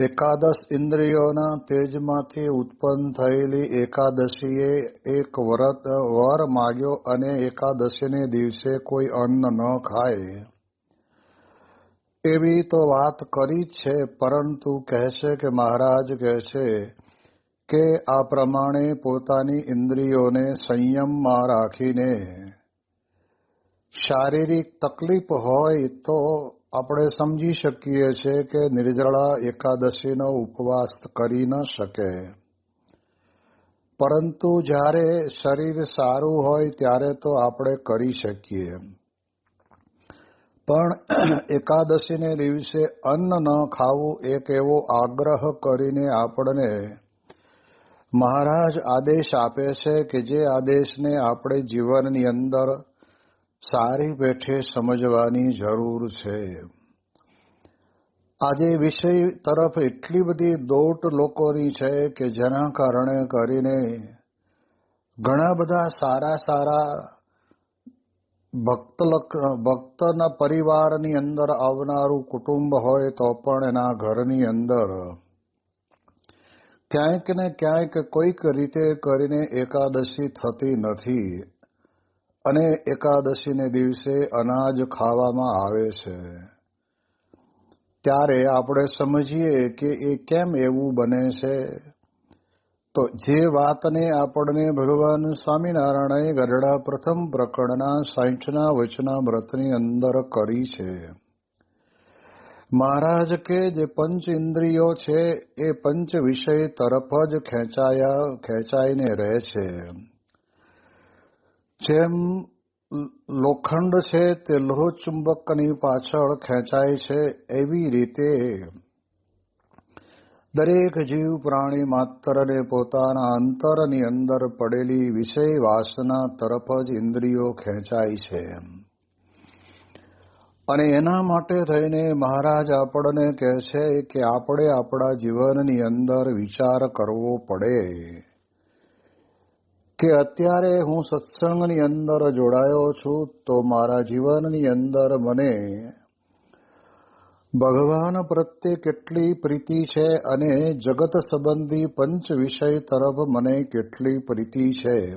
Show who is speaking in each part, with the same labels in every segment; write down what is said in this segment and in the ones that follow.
Speaker 1: એકાદશ ઇન્દ્રિયોના તેજમાંથી ઉત્પન્ન થયેલી એકાદશીએ એક વરત, વર માગ્યો અને એકાદશીને દિવસે કોઈ અન્ન ન ખાય. એવી તો વાત કરી છે, પરંતુ કહેશે કે મહારાજ કહેશે કે આ પ્રમાણે પોતાની ઇન્દ્રિયોને સંયમમાં રાખીને શારીરિક તકલીફ હોય તો આપણે સમજી શકીએ છીએ કે નિર્જળા એકાદશીનો ઉપવાસ કરી ન શકે. પરંતુ જ્યારે શરીર સારું હોય ત્યારે તો આપણે કરી શકીએ. પણ એકાદશીને દિવસે અન્ન ન ખાવું એક એવો આગ્રહ કરીને આપણને મહારાજ આદેશ આપે છે કે જે આદેશને આપણે જીવનની અંદર સારી પેઠે સમજવાની જરૂર છે. આજે વિષય તરફ એટલી બધી દોટ લોકોની છે કે જેના કારણે કરીને ઘણા બધા સારા સારા ભક્ત ભક્તના પરિવારની અંદર આવનારું કુટુંબ હોય તો પણ એના ઘરની અંદર ક્યાંક ને ક્યાંક કોઈક રીતે કરીને એકાદશી થતી નથી. અને એકાદશીને દિવસે અનાજ ખાવામાં આવે છે. ત્યારે આપણે સમજીએ કે એ કેમ એવું બને છે? તો જે વાતને આપણને ભગવાન સ્વામિનારાયણે ગઢડા પ્રથમ પ્રકરણના સાઠના વચના વ્રતની અંદર કરી છે. મહારાજ કે જે પંચ ઇન્દ્રિયો છે, એ પંચ વિષય તરફ જ ખેંચાયા, ખેંચાઈને રહે છે. જેમ લોખંડ છે તે લોહ ચુંબકની પાછળ ખેંચાય છે, એવી રીતે દરેક જીવ પ્રાણી માત્રને પોતાના અંતરની અંદર પડેલી વિષય વાસના તરફ જ ઇન્દ્રિયો ખેંચાય છે. અને એના માટે થઈને મહારાજ આપણને કહે છે કે આપણે આપણા જીવનની અંદર વિચાર કરવો પડે. કે અત્યારે હું સત્સંગની અંદર જોડાયો છું, તો મારા જીવનની અંદર મને ભગવાન પ્રત્યે કેટલી પ્રીતિ છે અને જગત સંબંધી પંચ વિષય તરફ મને કેટલી પ્રીતિ છે.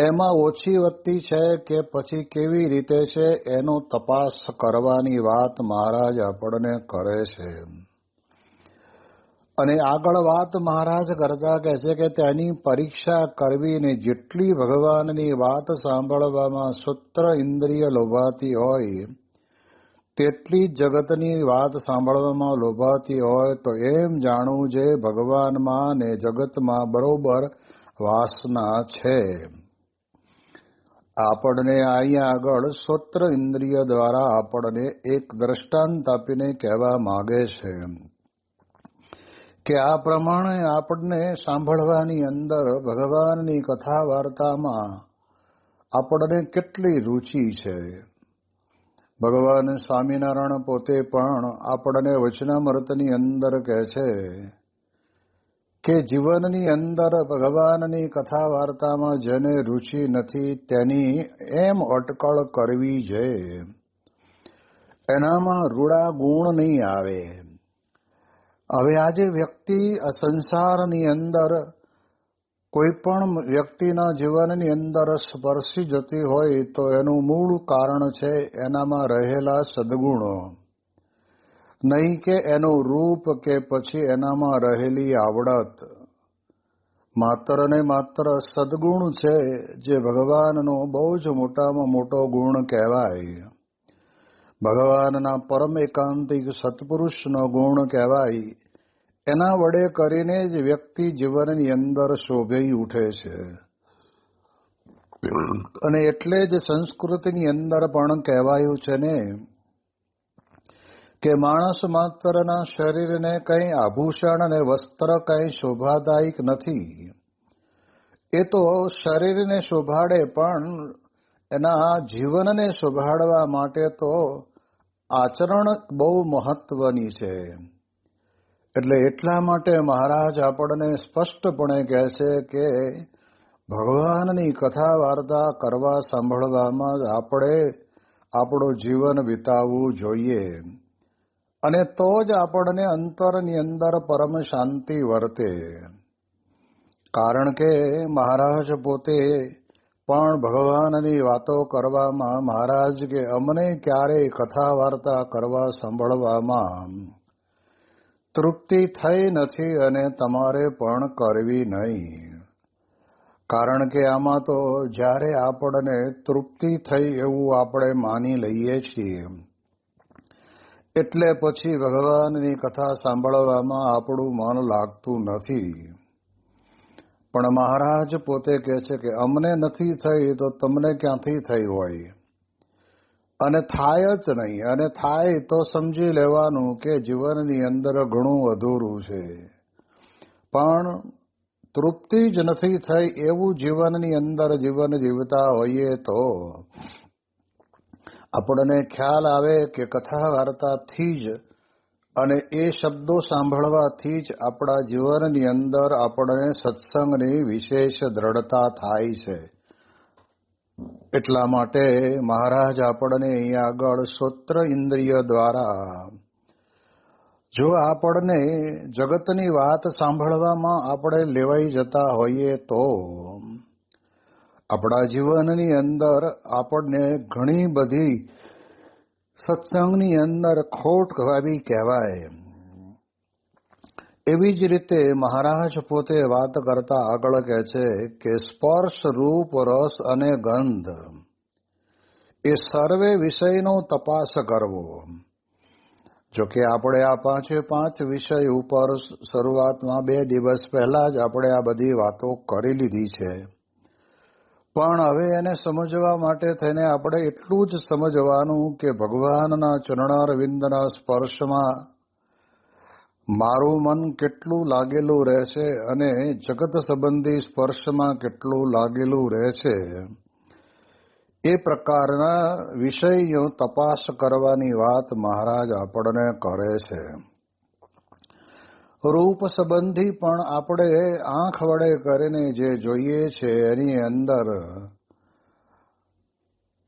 Speaker 1: એમાં ઓછી વધતી છે કે પછી કેવી રીતે છે એનો તપાસ કરવાની વાત મહારાજ આપણને કરે છે. અને આગળ વાત મહારાજ કરતા કહે છે કે તેની પરીક્ષા કરવીને જેટલી ભગવાનની વાત સાંભળવામાં સૂત્ર ઇન્દ્રિય લોભાતી હોય, તેટલી જગતની વાત સાંભળવામાં લોભાતી હોય, તો એમ જાણવું જે ભગવાનમાં ને જગતમાં બરોબર વાસના છે. આપણને અહીંયા આગળ સ્વત્ર ઇન્દ્રિય દ્વારા આપણને એક દ્રષ્ટાંત આપીને કહેવા માગે છે. કે આ પ્રમાણે આપણને સાંભળવાની અંદર ભગવાનની કથા વાર્તામાં આપણને કેટલી રુચિ છે. ભગવાન સ્વામિનારાયણ પોતે પણ આપણને વચનામૃતની અંદર કહે છે કે જીવનની અંદર ભગવાનની કથા વાર્તામાં જેને રુચિ નથી તેની એમ અટકળ કરવી જોઈએ એનામાં રૂડા ગુણ નહીં આવે. હવે આજે વ્યક્તિ સંસારની અંદર કોઈ પણ વ્યક્તિના જીવનની અંદર સ્પર્શી જતી હોય તો એનું મૂળ કારણ છે એનામાં રહેલા સદગુણો. નહીં કે એનું રૂપ કે પછી એનામાં રહેલી આવડત. માત્ર ને માત્ર સદગુણ છે જે ભગવાનનો બહુ જ મોટામાં મોટો ગુણ કહેવાય. ભગવાનના પરમ એકાંતિક સત્પુરુષનો ગુણ કહેવાય. એના વડે કરીને જ વ્યક્તિ જીવનની અંદર શોભેઈ ઉઠે છે. અને એટલે જ સંસ્કૃતિની અંદર પણ કહેવાયું છે ને કે માણસ માત્રના શરીરને કંઈ આભૂષણ અને વસ્ત્ર કંઈ શોભાદાયક નથી. એ તો શરીરને શોભાડે પણ એના જીવનને શોભાડવા માટે તો આચરણ બહુ મહત્વની છે. એટલે એટલા માટે મહારાજ આપણને સ્પષ્ટપણે કહે છે કે ભગવાનની કથા વાર્તા કરવા સાંભળવામાં આપણે આપણું જીવન વિતાવવું જોઈએ. અને તો જ આપણને અંતરની અંદર પરમ શાંતિ વર્તે. કારણ કે મહારાજ પોતે પણ ભગવાનની વાતો કરવામાં મહારાજ કે અમને ક્યારેય કથા વાર્તા કરવા સાંભળવામાં. તૃપ્તિ થઈ નથી અને તમારે પણ કરવી નહીં. કારણ કે આમાં તો જ્યારે આપણને તૃપ્તિ થઈ એવું આપણે માની લઈએ છીએ. એટલે પછી ભગવાનની કથા સાંભળવામાં આપણું મન લાગતું નથી. પણ મહારાજ પોતે કહે છે કે અમને નથી થઈ તો તમને ક્યાંથી થઈ હોય? અને થાય જ નહીં. અને થાય તો સમજી લેવાનું કે જીવનની અંદર ઘણું અધૂરું છે. પણ તૃપ્તિ જ નથી થઈ એવું જીવનની અંદર જીવન જીવતા હોઈએ તો આપણને ખ્યાલ આવે કે કથા વાર્તાથી જ અને એ શબ્દો સાંભળવાથી જ આપણા જીવનની અંદર આપણને સત્સંગની વિશેષ દ્રઢતા થાય છે. એટલા માટે મહારાજ આપણને અહીંયા આગળ શ્રોત્ર ઇન્દ્રિય દ્વારા જો આપણને જગતની વાત સાંભળવામાં આપણે લેવાઈ જતા હોઈએ તો આપણા જીવનની અંદર આપણને ઘણી બધી સત્સંગની અંદર ખોટ આવી કહેવાય. એવી જ રીતે મહારાજ પોતે વાત કરતા આગળ કહે છે કે સ્પર્શ રૂપ, રસ અને ગંધ એ સર્વે વિષયનો તપાસ કરવો. જો કે આપણે આ પાંચે પાંચ વિષય ઉપર શરૂઆતમાં બે દિવસ પહેલા જ આપણે આ બધી વાતો કરી લીધી છે. પણ હવે એને સમજવા માટે થઈને આપણે એટલું જ સમજવાનું કે ભગવાનના ચરણારવિંદના સ્પર્શમાં મારું મન કેટલું લાગેલું રહેશે અને જગત સંબંધી સ્પર્શમાં કેટલું લાગેલું રહેશે. એ પ્રકારના વિષયો તપાસ કરવાની વાત મહારાજ આપણને કરે છે. રૂપ સંબંધી પણ આપણે આંખ વડે કરીને જે જોઈએ છે, એની અંદર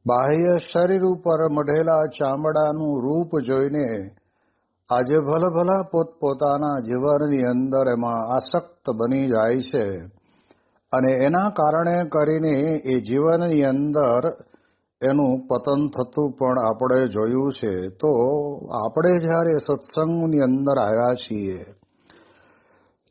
Speaker 1: બાહ્ય શરીર ઉપર મઢેલા ચામડાનું રૂપ જોઈને આજે ભલભલા પોતપોતાના જીવનની અંદર એમાં આસક્ત બની જાય છે. અને એના કારણે કરીને એ જીવનની અંદર એનું પતન થતું પણ આપણે જોયું છે. તો આપણે જ્યારે સત્સંગની અંદર આવ્યા છીએ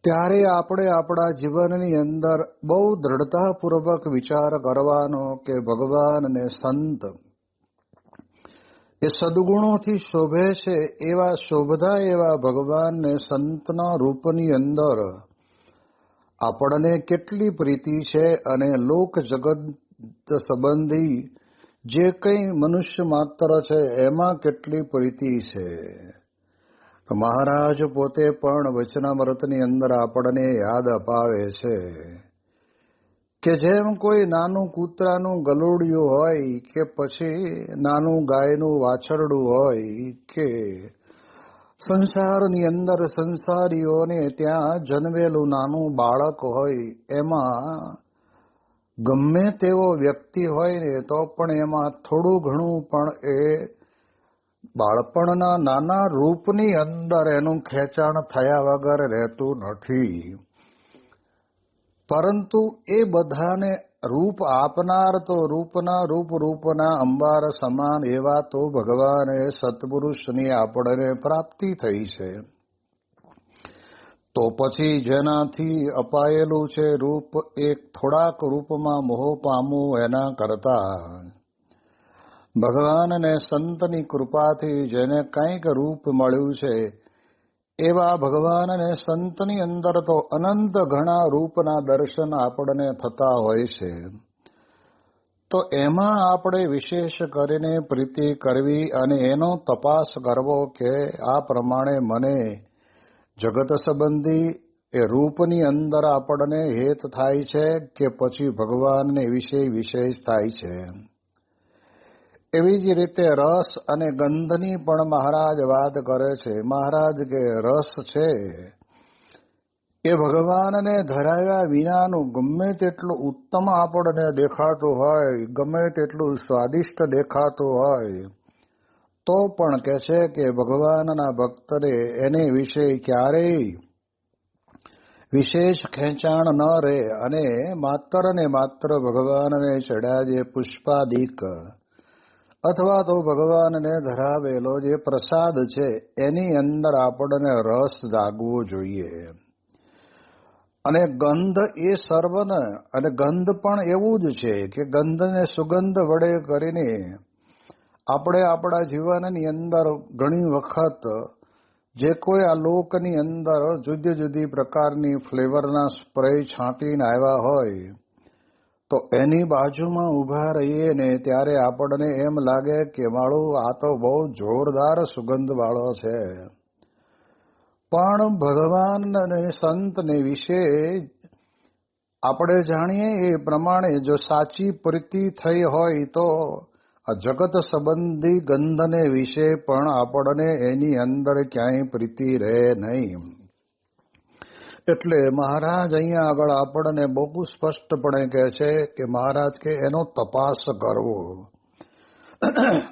Speaker 1: ત્યારે આપણે આપણા જીવનની અંદર બહુ દ્રઢતાપૂર્વક વિચાર કરવાનો કે ભગવાન અને સંત એ સદગુણોથી શોભે છે, એવા શોભતા એવા ભગવાનને સંતના રૂપની અંદર આપણને કેટલી પ્રીતિ છે અને લોક જગત સંબંધી જે કંઈ મનુષ્ય માત્ર છે, એમાં કેટલી પ્રીતિ છે. મહારાજ પોતે પણ વચનામૃતની અંદર આપણને યાદ અપાવે છે કે જેમ કોઈ નાનું કૂતરાનું ગલુડિયું હોય કે પછી નાનું ગાયનું વાછરડું હોય કે સંસારની અંદર સંસારીઓને ત્યાં જન્મેલું નાનું બાળક હોય એમાં ગમે તેવો વ્યક્તિ હોય ને તો પણ એમાં થોડું ઘણું પણ એ બાળપણના નાના રૂપની અંદર એનું ખેંચાણ થયા વગર રહેતું નથી. પરંતુ એ બધાને રૂપ આપનાર તો રૂપના રૂપ રૂપના અંબાર સમાન એવા તો ભગવાને સત્પુરુષની આપણને પ્રાપ્તિ થઈ છે. તો પછી જેનાથી અપાયેલું છે રૂપ, એક થોડાક રૂપમાં મોહ પામવું એના કરતા. ભગવાન અને સંતની કૃપાથી જેને કંઈક રૂપ મળ્યું છે, એવા ભગવાનને સંતની અંદર તો અનંત ઘણા રૂપના દર્શન આપણને થતા હોય છે. તો એમાં આપણે વિશેષ કરીને પ્રીતિ કરવી અને એનો તપાસ કરવો કે આ પ્રમાણે મને જગત સંબંધી એ રૂપની અંદર આપણને હેત થાય છે કે પછી ભગવાનને વિશે વિશેષ થાય છે. એવી જ રીતે રસ અને ગંધની પણ મહારાજ વાત કરે છે. મહારાજ કે, રસ છે? એ ભગવાનને ધરાવ્યા વિનાનું ગમે તેટલું ઉત્તમ આપણને દેખાતું હોય, ગમે તેટલું સ્વાદિષ્ટ દેખાતું હોય, તો પણ કે છે કે, ભગવાનના ભક્તને એને વિશે ક્યારેય વિશેષ ખેંચાણ ન રહે અને માત્ર ને માત્ર ભગવાનને ચડાજે પુષ્પાદિક અથવા તો ભગવાનને ધરાવેલો જે પ્રસાદ છે, એની અંદર આપણને રસ જાગવો જોઈએ. અને ગંધ એ સર્વન, અને ગંધ પણ એવું જ છે કે ગંધને સુગંધ વડે કરીને આપણે આપણા જીવનની અંદર ઘણી વખત જે કોઈ આ લોકની અંદર જુદી જુદી પ્રકારની ફ્લેવરના સ્પ્રે છાંટીને આવ્યા હોય તો એની બાજુમાં ઊભા રહીએ ને ત્યારે આપણને એમ લાગે કે માળું આ તો બહુ જોરદાર સુગંધ વાળો છે. પણ ભગવાન અને સંતને વિશે આપણે જાણીએ એ પ્રમાણે જો સાચી પ્રીતિ થઈ હોય તો આ જગત સંબંધી ગંધને વિશે પણ આપણને એની અંદર ક્યાંય પ્રીતિ રહે નહીં. એટલે મહારાજ અહીંયા આગળ આપણને બહુ સ્પષ્ટપણે કહે છે કે મહારાજ કે એનો તપાસ કરવો.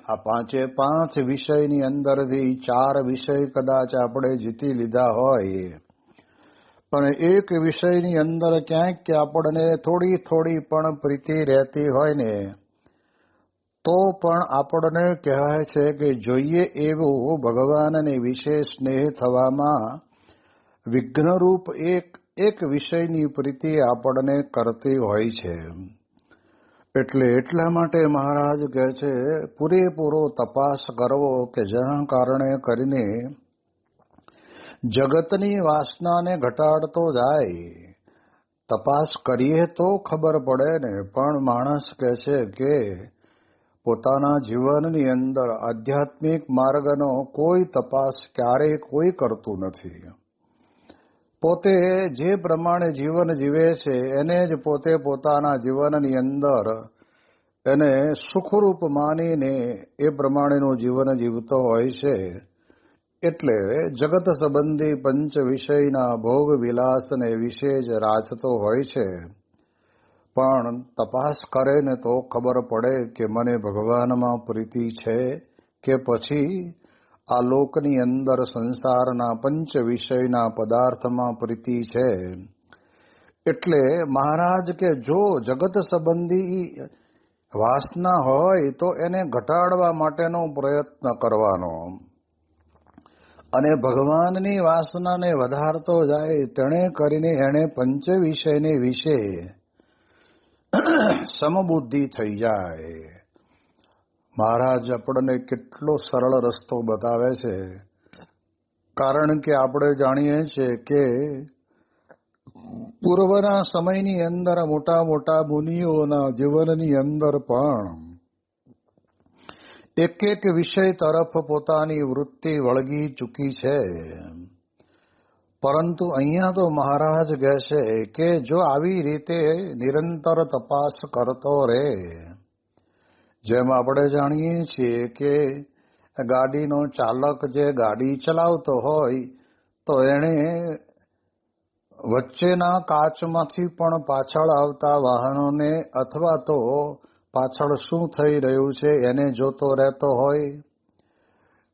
Speaker 1: આ પાંચે પાંચ વિષયની અંદરથી ચાર વિષય કદાચ આપણે જીતી લીધા હોય. પણ એક વિષયની અંદર ક્યાંક કે આપણને થોડી થોડી પણ પ્રીતિ રહેતી હોય ને, તો પણ આપણને કહેવાય છે કે જોઈએ એવું ભગવાનને વિશે સ્નેહ થવામાં વિઘ્નરૂપ એક એક વિષયની પ્રીતિ આપણને કરતી હોય છે. એટલે એટલા માટે મહારાજ કહે છે, પૂરેપૂરો તપાસ કરવો કે જેના કારણે કરીને જગતની વાસનાને ઘટાડતો જાય. તપાસ કરીએ તો ખબર પડે ને, પણ માણસ કહે છે કે પોતાના જીવનની અંદર આધ્યાત્મિક માર્ગનો કોઈ તપાસ ક્યારેય કોઈ કરતું નથી. પોતે જે પ્રમાણે જીવન જીવે છે, એને જ પોતે પોતાના જીવનની અંદર એને સુખરૂપ માનીને એ પ્રમાણેનું જીવન જીવતો હોય છે. એટલે જગત સંબંધી પંચ વિષયના ભોગ વિલાસને વિશે જ રાચતો હોય છે. પણ તપાસ કરે ને તો ખબર પડે કે મને ભગવાનમાં પ્રીતિ છે કે પછી આ લોકની અંદર સંસારના પંચ વિષયના પદાર્થમાં પ્રીતિ છે. એટલે મહારાજ કે જો જગત સંબંધી વાસના હોય તો એને ઘટાડવા માટેનો પ્રયત્ન કરવાનો. અને ભગવાનની વાસનાને વધારતો જાય તેણે કરીને એને પંચ વિષયને વિશે સમબુદ્ધિ થઈ જાય. મહારાજ આપણને કેટલો સરળ રસ્તો બતાવે છે. કારણ કે આપણે જાણીએ છીએ કે પૂર્વના સમયની અંદર મોટા મોટા મુનિઓના જીવનની અંદર પણ એક એક વિષય તરફ પોતાની વૃત્તિ વળગી ચૂકી છે. પરંતુ અહીંયા તો મહારાજ કહે છે કે જો આવી રીતે નિરંતર તપાસ કરતો રહે જેમ આપણે જાણીએ છીએ કે ગાડીનો ચાલક જે ગાડી ચલાવતો હોય, તો એણે વચ્ચેના કાચમાંથી પણ પાછળ આવતા વાહનોને અથવા તો પાછળ શું થઈ રહ્યું છે એને જોતો રહેતો હોય.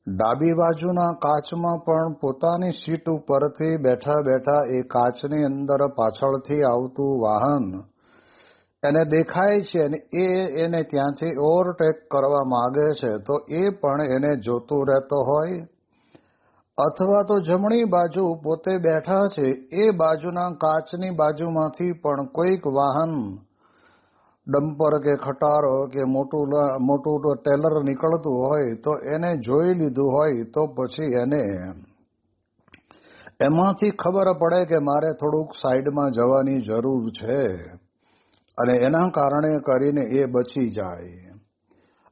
Speaker 1: ડાબી બાજુના કાચમાં પણ પોતાની સીટ ઉપરથી બેઠા બેઠા એ કાચની અંદર પાછળથી આવતું વાહન એને દેખાય છે અને એ એને ત્યાંથી ઓવરટેક કરવા માંગે છે, તો એ પણ એને જોતું રહેતો હોય. અથવા તો જમણી બાજુ પોતે બેઠા છે, એ બાજુના કાચની બાજુમાંથી પણ કોઈક વાહન, ડમ્પર કે ખટારો કે મોટું મોટું ટેલર નીકળતું હોય, તો એને જોઈ લીધું હોય, તો પછી એને એમાંથી ખબર પડે કે મારે થોડુંક સાઈડમાં જવાની જરૂર છે. અને એના કારણે કરીને એ બચી જાય.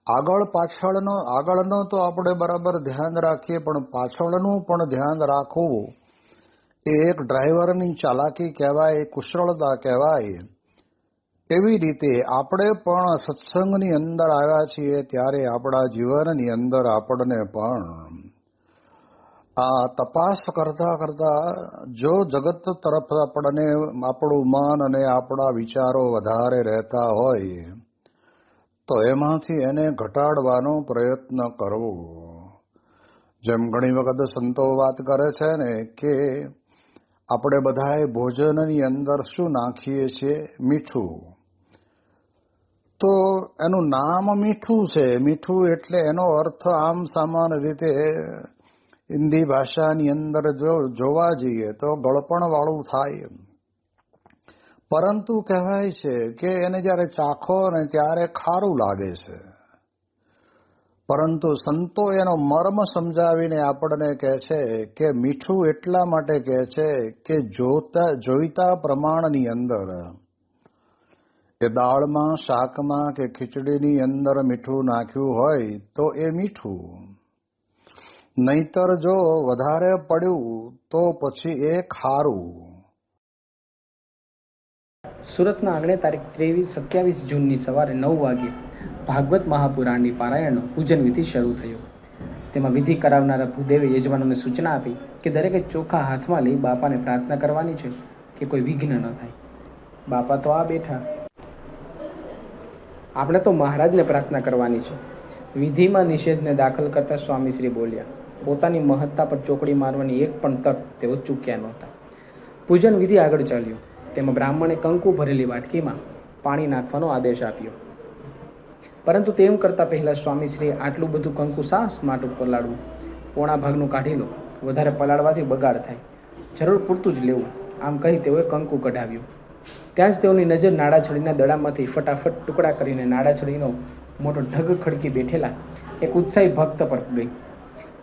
Speaker 1: આગળ પાછળનો, આગળનો તો આપણે બરાબર ધ્યાન રાખીએ, પણ પાછળનું પણ ધ્યાન રાખવું એ એક ડ્રાઈવરની ચાલાકી કહેવાય કુશળતા કહેવાય. એવી રીતે આપણે પણ સત્સંગની અંદર આવ્યા છીએ ત્યારે આપણા જીવનની અંદર આપણને પણ આ તપાસ કરતા કરતા જો જગત તરફ આપણને આપણું મન અને આપણા વિચારો વધારે રહેતા હોય તો એમાંથી એને ઘટાડવાનો પ્રયત્ન કરવો જેમ ઘણી વખત સંતો વાત કરે છે ને કે આપણે બધાએ ભોજનની અંદર શું નાખીએ છીએ મીઠું તો એનું નામ મીઠું છે મીઠું એટલે એનો અર્થ આમ સામાન્ય રીતે હિન્દી ભાષાની અંદર જો જોવા જઈએ તો ગળપણ વાળું થાય પરંતુ કહેવાય છે કે એને જ્યારે ચાખો ને ત્યારે ખારું લાગે છે. પરંતુ સંતો એનો મર્મ સમજાવીને આપણને કહે છે કે મીઠું એટલા માટે કહે છે કે જોતા, જોઈતા પ્રમાણની અંદર. કે દાળમાં, શાકમાં કે ખીચડીની અંદર મીઠું નાખ્યું હોય તો એ મીઠું. નહીતર જો વધારે પડ્યું, તો પછી એ ખારું.
Speaker 2: સુરતના આંગણે તારીખ ત્રેવીસ સત્યાવીસ જૂનની સવારે નવ વાગે ભાગવત મહાપુરાણની પારાયણનો પૂજન વિધિ શરૂ થયો. તેમાં વિધિ કરાવનારા ભૂદેવે યજમાનોને સૂચના આપી કે દરેકે ચોખા હાથમાં લઈ બાપાને પ્રાર્થના કરવાની છે કે કોઈ વિઘ્ન ન થાય. બાપા તો આ બેઠા. આપણે તો મહારાજને પ્રાર્થના કરવાની છે. વિધિમાં નિષેધને દાખલ કરતા સ્વામીશ્રી બોલ્યા પોતાની મહત્તા પર ચોકડી મારવાની એક પણ તક તેઓ ચૂક્યા નહોતા. પૂજન વિધિ આગળ ચાલ્યું. તેમાં બ્રાહ્મણે કંકુ ભરેલી વાટકીમાં પાણી નાખવાનો આદેશ આપ્યો. પરંતુ તેમ કરતાં પહેલાં સ્વામીશ્રીએ આટલું બધું કંકુ શા માટે પલાળવું પોણા ભાગનું કાઢી લો. વધારે પલાળવાથી બગાડ થાય. જરૂર પૂરતું જ લેવું. આમ કહી તેઓએ કંકુ કઢાવ્યું. ત્યાં જ તેઓની નજર નાડાછડીના દડામાંથી ફટાફટ ટુકડા કરીને નાડાછડીનો મોટો ઢગ ખડકી બેઠેલા એક ઉત્સાહી ભક્ત પર ગઈ.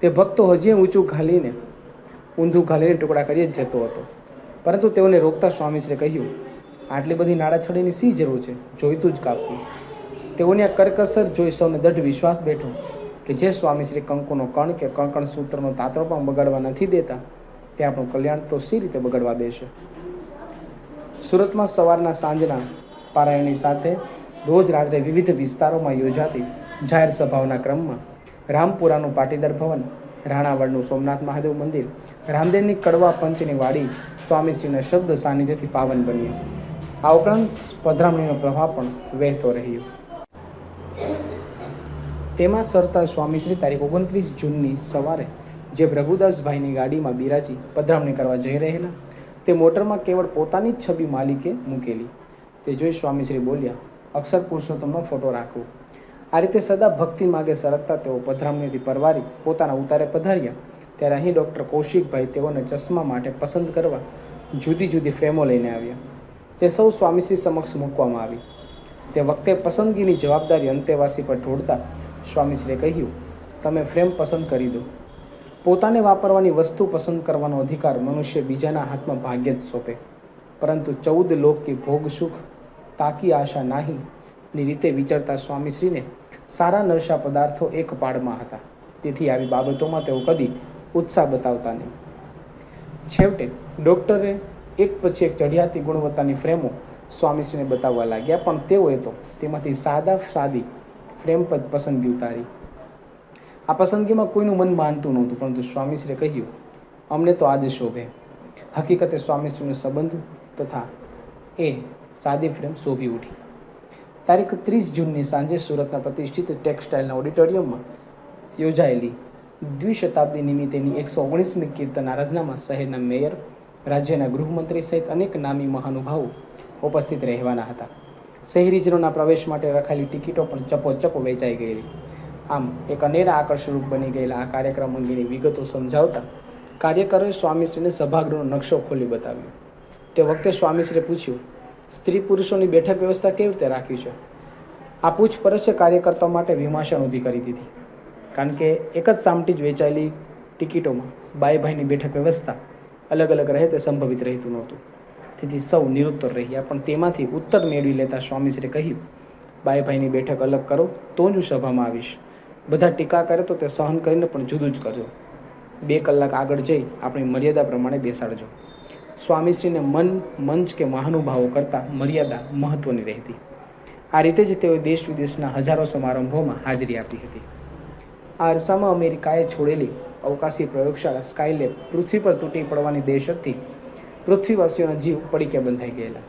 Speaker 2: તે ભક્તો હજી ઊંચું ઘાલીને ઊંધું ઘાલીને ટુકડા કરીએ જ જતો હતો. પરંતુ તેઓને રોકતા સ્વામીશ્રીએ કહ્યું, આટલી બધી નાડાછડીની શી જરૂર છે? જોઈતું જ કાપવું. તેઓની આ કરકસર જોઈ સૌને દઢ વિશ્વાસ બેઠો કે જે સ્વામીશ્રી કંકુનો કણ કે કંકણ સૂત્રનો તાતરો પણ બગાડવા નથી દેતા, તે આપણું કલ્યાણ તો સી રીતે બગાડવા દેશે? સુરતમાં સવારના સાંજના પારાયણની સાથે રોજ રાત્રે વિવિધ વિસ્તારોમાં યોજાતી જાહેર સભાઓના ક્રમમાં રામપુરાનું પાટીદાર ભવન રાણાવડનું સોમનાથ મહાદેવ મંદિર રામદેવની કડવા પંચની વાડી સ્વામીશ્રીના શબ્દ સાનિધ્યથી પાવન બન્યું. આ ઉપરાંત પધરામણીનો પ્રભાવ પણ વહેતો રહ્યો. તેમાં સરતા સ્વામીશ્રી તારીખ ઓગણત્રીસ જૂનની સવારે જે પ્રભુદાસભાઈની ગાડીમાં બિરાજી પધરામણી કરવા જઈ રહેલા, તે મોટરમાં કેવળ પોતાની જ છબી માલિકે મૂકેલી. તે જોઈ સ્વામીશ્રી બોલ્યા, અક્ષર પુરુષોત્તમનો ફોટો રાખવો આ રીતે સદા ભક્તિ માગે સરકતા તેઓ પધરામણીથી પરવારી પોતાના ઉતારે પધાર્યા. ત્યારે અહીં ડૉક્ટર કૌશિકભાઈ તેઓને ચશ્મા માટે પસંદ કરવા જુદી જુદી ફ્રેમો લઈને આવ્યા. તે સૌ સ્વામીશ્રી સમક્ષ મૂકવામાં આવી. તે વખતે પસંદગીની જવાબદારી અંતેવાસી પર ઢોળતા સ્વામીશ્રીએ કહ્યું, તમે ફ્રેમ પસંદ કરી દો. પોતાને વાપરવાની વસ્તુ પસંદ કરવાનો અધિકાર મનુષ્ય બીજાના હાથમાં ભાગ્ય જ સોંપે. પરંતુ ચૌદ લોક કે ભોગ સુખ, તાકી આશા નાહી ની રીતે વિચારતા સ્વામીશ્રીને સારા નરસા પદાર્થો એક પાડમાં હતા. તેથી આવી બાબતોમાં તેઓ કદી ઉત્સાહ બતાવતા નહીં. છેવટે ડૉક્ટરે એક પછી એક ચઢિયાતી ગુણવત્તાની ફ્રેમો સ્વામીશ્રીને બતાવવા લાગ્યા, પણ તેઓએ તો તેમાંથી સાદા સાદી ફ્રેમ પર પસંદગી ઉતારી. આ પસંદગીમાં કોઈનું મન માનતું નહોતું, પરંતુ સ્વામીશ્રીએ કહ્યું, અમને તો આજ શોભે. હકીકતે સ્વામીશ્રીનો સંબંધ તથા એ સાદી ફ્રેમ શોભી ઉઠી. તારીખ ત્રીસ જૂનની સાંજે સુરતના પ્રતિષ્ઠિત ટેક્સટાઇલના ઓડિટોરિયમમાં યોજાયેલી દ્વિશતાબ્દી નિમિત્તેની એકસો ઓગણીસમી કીર્તન આરાધનામાં શહેરના મેયર, રાજ્યના ગૃહમંત્રી સહિત અનેક નામી મહાનુભાવો ઉપસ્થિત રહેવાના હતા. શહેરીજનોના પ્રવેશ માટે રખાયેલી ટિકિટો પણ ચપોચપ વેચાઈ ગયેલી. આમ, એક અનેરા આકર્ષરૂપ બની ગયેલા આ કાર્યક્રમ અંગેની વિગતો સમજાવતા કાર્યકરોએ સ્વામીશ્રીને સભાગૃહનો નકશો ખોલી બતાવ્યો. તે વખતે સ્વામીશ્રીએ પૂછ્યું સ્ત્રી પુરુષોની બેઠક વ્યવસ્થા કેવી રીતે રાખી છે? આ પૂછપરછે કાર્યકર્તાઓ માટે વિમર્શન ઊભી કરી દીધી. કારણ કે એક જ સામટી જ વેચાયેલી ટિકિટોમાં બાઈ ભાઈની બેઠક વ્યવસ્થા અલગ અલગ રહે તે સંભવિત રહેતું નહોતું. તેથી સૌ નિરુત્તર રહ્યા. પણ તેમાંથી ઉત્તર મેળવી લેતા સ્વામીશ્રીએ કહ્યું બાઈ ભાઈની બેઠક અલગ કરો, તો જ હું સભામાં આવીશ. બધા ટીકા કરે તો તે સહન કરીને પણ જુદું જ કરજો. બે કલાક આગળ જઈ આપણી મર્યાદા પ્રમાણે બેસાડજો. સ્વામીશ્રીને મન, મંચ કે મહાનુભાવો કરતાં મર્યાદા મહત્વની રહેતી. આ રીતે જ તેઓએ દેશ વિદેશના હજારો સમારંભોમાં હાજરી આપી હતી. આ અરસામાં અમેરિકાએ છોડેલી અવકાશી પ્રયોગશાળા સ્કાયલેબ પૃથ્વી પર તૂટી પડવાની દહેશતથી પૃથ્વીવાસીઓના જીવ પડીકે બંધાઈ ગયેલા.